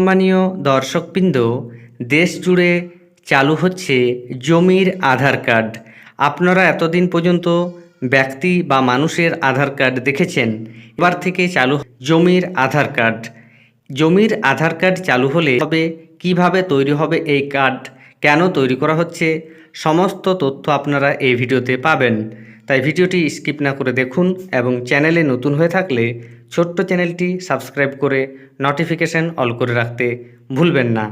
সম্মানীয় দর্শকবৃন্দ, দেশ জুড়ে চালু হচ্ছে জমির আধার কার্ড। আপনারা এতদিন পর্যন্ত ব্যক্তি বা মানুষের আধার কার্ড দেখেছেন, এবার থেকে চালু জমির আধার কার্ড। জমির আধার কার্ড চালু হলে তবে কীভাবে তৈরি হবে এই কার্ড? কেন তৈরি করা হচ্ছে? সমস্ত তথ্য আপনারা এই ভিডিওতে পাবেন। তাই ভিডিওটি স্কিপ না করে দেখুন এবং চ্যানেলে নতুন হয়ে থাকলে ছোট্ট চ্যানেলটি সাবস্ক্রাইব করে নোটিফিকেশান অল করে রাখতে ভুলবেন না।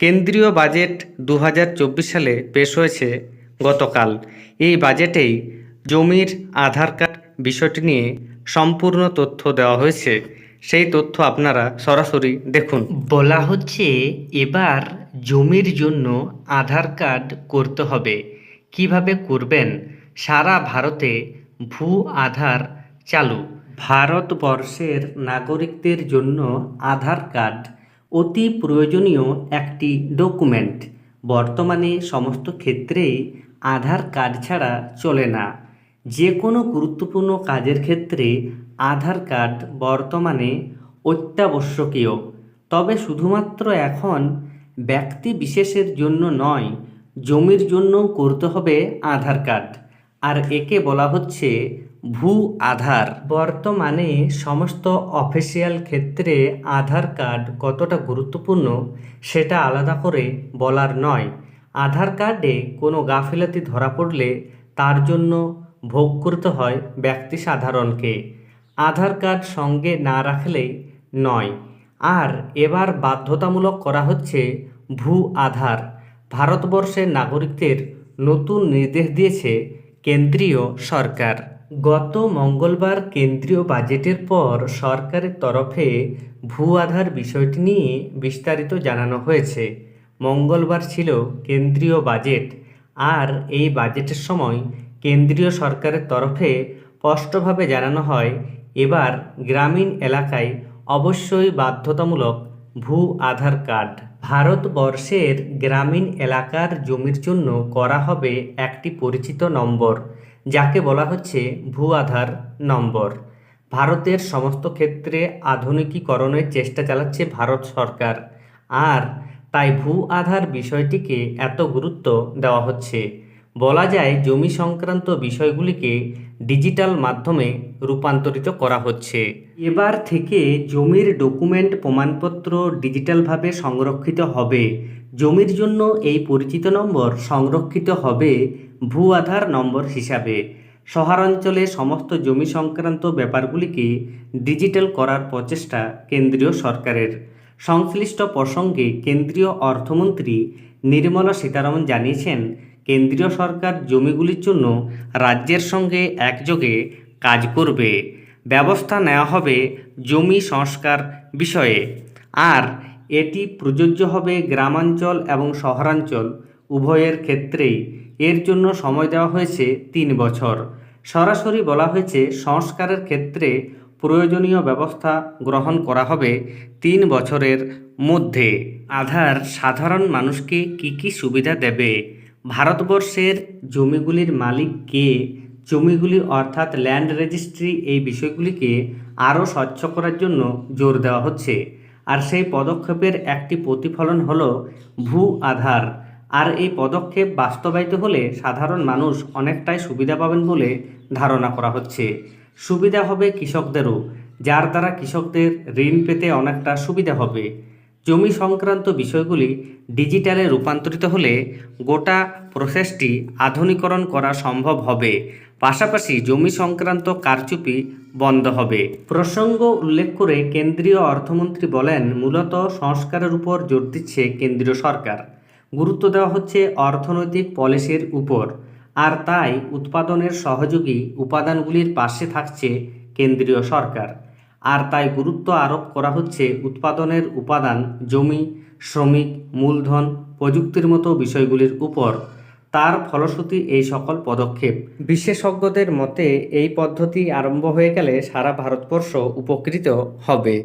কেন্দ্রীয় বাজেট দু হাজার চব্বিশ সালে পেশ হয়েছে গতকাল। এই বাজেটেই জমির আধার কার্ড বিষয়টি নিয়ে সম্পূর্ণ তথ্য দেওয়া হয়েছে। সেই তথ্য আপনারা সরাসরি দেখুন। বলা হচ্ছে এবার জমির জন্য আধার কার্ড করতে হবে। কীভাবে করবেন? সারা ভারতে ভূ আধার চালু। ভারতবর্ষের নাগরিকদের জন্য আধার কার্ড অতি প্রয়োজনীয় একটি ডকুমেন্ট। বর্তমানে সমস্ত ক্ষেত্রেই আধার কার্ড ছাড়া চলে না। যে কোনো গুরুত্বপূর্ণ কাজের ক্ষেত্রে আধার কার্ড বর্তমানে অত্যাবশ্যকীয়। তবে শুধুমাত্র এখন ব্যক্তি বিশেষের জন্য নয়, জমির জন্যও করতে হবে আধার কার্ড। আর একে বলা হচ্ছে ভূ আধার। বর্তমানে সমস্ত অফিসিয়াল ক্ষেত্রে আধার কার্ড কতটা গুরুত্বপূর্ণ সেটা আলাদা করে বলার নয়। আধার কার্ডে কোনো গাফিলাতি ধরা পড়লে তার জন্য ভোগ করতে হয় ব্যক্তি সাধারণকে। আধার কার্ড সঙ্গে না রাখলেই নয়। আর এবার বাধ্যতামূলক করা হচ্ছে ভূ আধার। ভারতবর্ষের নাগরিকদের নতুন নির্দেশ দিয়েছে কেন্দ্রীয় সরকার। গত মঙ্গলবার কেন্দ্রীয় বাজেটের পর সরকারের তরফে ভূ আধার বিষয়টি নিয়ে বিস্তারিত জানানো হয়েছে। মঙ্গলবার ছিল কেন্দ্রীয় বাজেট। আর এই বাজেটের সময় কেন্দ্রীয় সরকারের তরফে স্পষ্টভাবে জানানো হয়, এবার গ্রামীণ এলাকায় অবশ্যই বাধ্যতামূলক ভূ আধার কার্ড। ভারতবর্ষের গ্রামীণ এলাকার জমির জন্য করা হবে একটি পরিচিত নম্বর, যাকে বলা হচ্ছে ভূ আধার নম্বর। ভারতের সমস্ত ক্ষেত্রে আধুনিকীকরণের চেষ্টা চালাচ্ছে ভারত সরকার, আর তাই ভূ আধার বিষয়টিকে এত গুরুত্ব দেওয়া হচ্ছে। বলা যায়, জমি সংক্রান্ত বিষয়গুলিকে ডিজিটাল মাধ্যমে রূপান্তরিত করা হচ্ছে। এবার থেকে জমির ডকুমেন্ট প্রমাণপত্র ডিজিটালভাবে সংরক্ষিত হবে। জমির জন্য এই পরিচিত নম্বর সংরক্ষিত হবে ভূ আধার নম্বর হিসাবে। শহরাঞ্চলে সমস্ত জমি সংক্রান্ত ব্যাপারগুলিকে ডিজিটাল করার প্রচেষ্টা কেন্দ্রীয় সরকারের। সংশ্লিষ্ট প্রসঙ্গে কেন্দ্রীয় অর্থমন্ত্রী নির্মলা সীতারামন জানিয়েছেন কেন্দ্রীয় সরকার জমিগুলির জন্য রাজ্যের সঙ্গে একযোগে কাজ করবে। ব্যবস্থা নেওয়া হবে জমি সংস্কার বিষয়ে। আর এটি প্রযোজ্য হবে গ্রামাঞ্চল এবং শহরাঞ্চল, উভয়ের ক্ষেত্রেই। এর জন্য সময় দেওয়া হয়েছে তিন বছর। সরাসরি বলা হয়েছে সংস্কারের ক্ষেত্রে প্রয়োজনীয় ব্যবস্থা গ্রহণ করা হবে তিন বছরের মধ্যে। আধার সাধারণ মানুষকে কি কি সুবিধা দেবে? ভারতবর্ষের জমিগুলির মালিক কে? জমিগুলি অর্থাৎ ল্যান্ড রেজিস্ট্রি এই বিষয়গুলিকে আরও স্বচ্ছ করার জন্য জোর দেওয়া হচ্ছে। আর সেই পদক্ষেপের একটি প্রতিফলন হলো ভূ আধার। আর এই পদক্ষেপ বাস্তবায়িত হলে সাধারণ মানুষ অনেকটাই সুবিধা পাবেন বলে ধারণা করা হচ্ছে। সুবিধা হবে কৃষকদেরও, যার দ্বারা কৃষকদের ঋণ পেতে অনেকটা সুবিধা হবে। জমি সংক্রান্ত বিষয়গুলি ডিজিটালে রূপান্তরিত হলে গোটা প্রসেসটি আধুনিকরণ করা সম্ভব হবে। পাশাপাশি জমি সংক্রান্ত কারচুপি বন্ধ হবে। প্রসঙ্গ উল্লেখ করে কেন্দ্রীয় অর্থমন্ত্রী বলেন, মূলত সংস্কারের উপর জোর দিচ্ছে কেন্দ্রীয় সরকার। গুরুত্ব দেওয়া হচ্ছে অর্থনৈতিক পলিসির উপর। আর তাই উৎপাদনের সহযোগী উপাদানগুলির পাশে থাকছে কেন্দ্রীয় সরকার। আর তাই গুরুত্ব আরোপ করা হচ্ছে উৎপাদনের উপাদান, জমি, শ্রমিক, মূলধন, প্রযুক্তির মতো বিষয়গুলির উপর। তার ফলশ্রুতি এই সকল পদক্ষেপ। বিশেষজ্ঞদের মতে, এই পদ্ধতি আরম্ভ হয়ে গেলে সারা ভারতবর্ষ উপকৃত হবে।